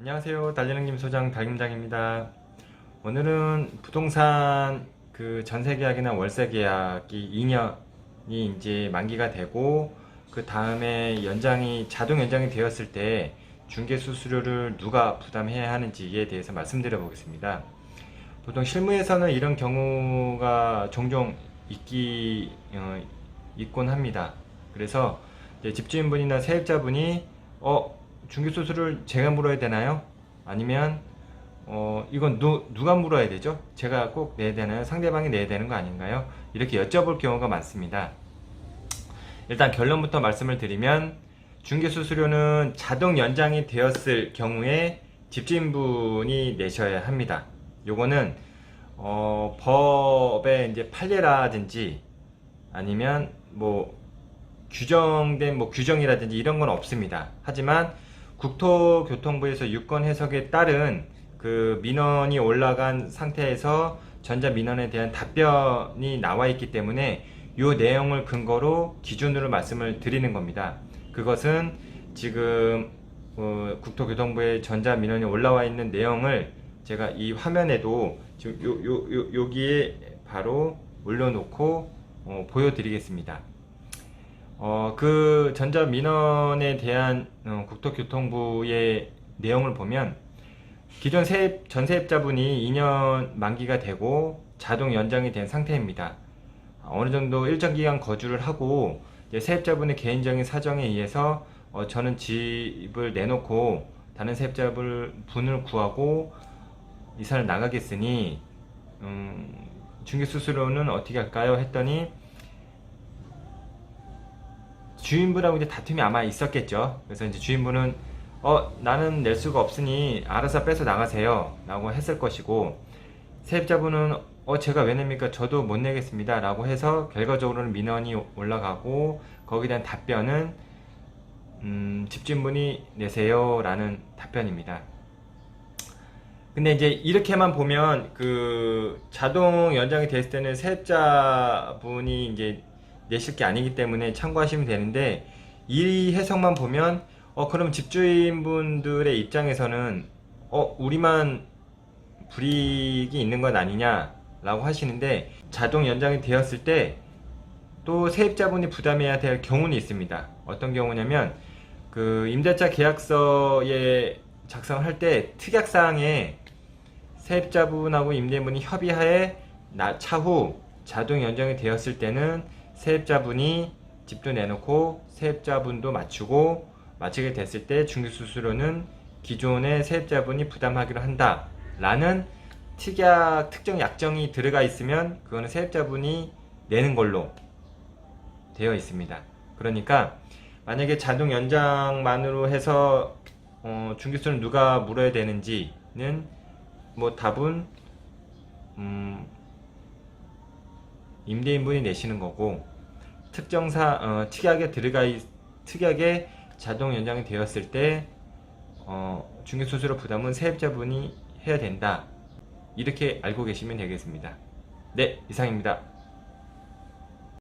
안녕하세요. 달리는 김 소장 달김장입니다. 오늘은 부동산 그 전세 계약이나 월세 계약이 2년이 이제 만기가 되고 그 다음에 연장이 자동 연장이 되었을 때 중개 수수료를 누가 부담해야 하는지에 대해서 말씀드려 보겠습니다. 보통 실무에서는 이런 경우가 종종 있기 어, 있곤 합니다. 그래서 집주인분이나 세입자분이 어 중개 수수료를 제가 물어야 되나요? 아니면 어 이건 누, 누가 물어야 되죠? 제가 꼭 내야 되나요? 상대방이 내야 되는 거 아닌가요? 이렇게 여쭤볼 경우가 많습니다. 일단 결론부터 말씀을 드리면 중개수수료는 자동 연장이 되었을 경우에 집주인분이 내셔야 합니다. 요거는 어, 법에 이제 판례라든지 아니면 뭐 규정된 뭐 규정이라든지 이런 건 없습니다. 하지만 국토교통부에서 유권 해석에 따른 그 민원이 올라간 상태에서 전자 민원에 대한 답변이 나와 있기 때문에 이 내용을 근거로 기준으로 말씀을 드리는 겁니다. 그것은 지금 어, 국토교통부의 전자 민원이 올라와 있는 내용을 제가 이 화면에도 지금 요, 요, 요, 여기에 바로 올려놓고 어, 보여드리겠습니다. 어, 그 전자 민원에 대한 어, 국토교통부의 내용을 보면 기존 세입, 전세입자분이 2년 만기가 되고 자동 연장이 된 상태입니다. 어느 정도 일정 기간 거주를 하고 세입자분의 개인적인 사정에 의해서 어, 저는 집을 내놓고 다른 세입자분을 분을 구하고 이사를 나가겠으니 음, 중개 수수료는 어떻게 할까요? 했더니 주인분하고 이제 다툼이 아마 있었겠죠. 그래서 이제 주인분은 어 나는 낼 수가 없으니 알아서 빼서 나가세요. 라고 했을 것이고 세입자분은 어 제가 왜 냅니까? 저도 못 내겠습니다. 라고 해서 결과적으로는 민원이 올라가고 거기에 대한 답변은 음, 집주인분이 내세요. 라는 답변입니다. 근데 이제 이렇게만 보면 그 자동 연장이 됐을 때는 세입자분이 이제 내실 게 아니기 때문에 참고하시면 되는데 이 해석만 보면 어 그럼 집주인분들의 입장에서는 어 우리만 불이익이 있는 건 아니냐 라고 하시는데 자동 연장이 되었을 때 또 세입자분이 부담해야 될 경우는 있습니다. 어떤 경우냐면 그 임대차 계약서에 작성할 때 특약사항에 세입자분하고 임대인분이 협의하에 나 차후 자동 연장이 되었을 때는 세입자분이 집도 내놓고 세입자분도 맞추고 마치게 됐을 때 중개수수료는 기존의 세입자분이 부담하기로 한다 라는 특약 특정 약정이 들어가 있으면 그거는 세입자분이 내는 걸로 되어 있습니다. 그러니까 만약에 자동 연장만으로 해서 어, 중개수는 누가 물어야 되는지는 뭐 답은 음, 임대인분이 내시는 거고 특정사 어, 특약에 들어가 있, 특약에 자동 연장이 되었을 때 어, 중개수수료 부담은 세입자분이 해야 된다 이렇게 알고 계시면 되겠습니다. 네 이상입니다.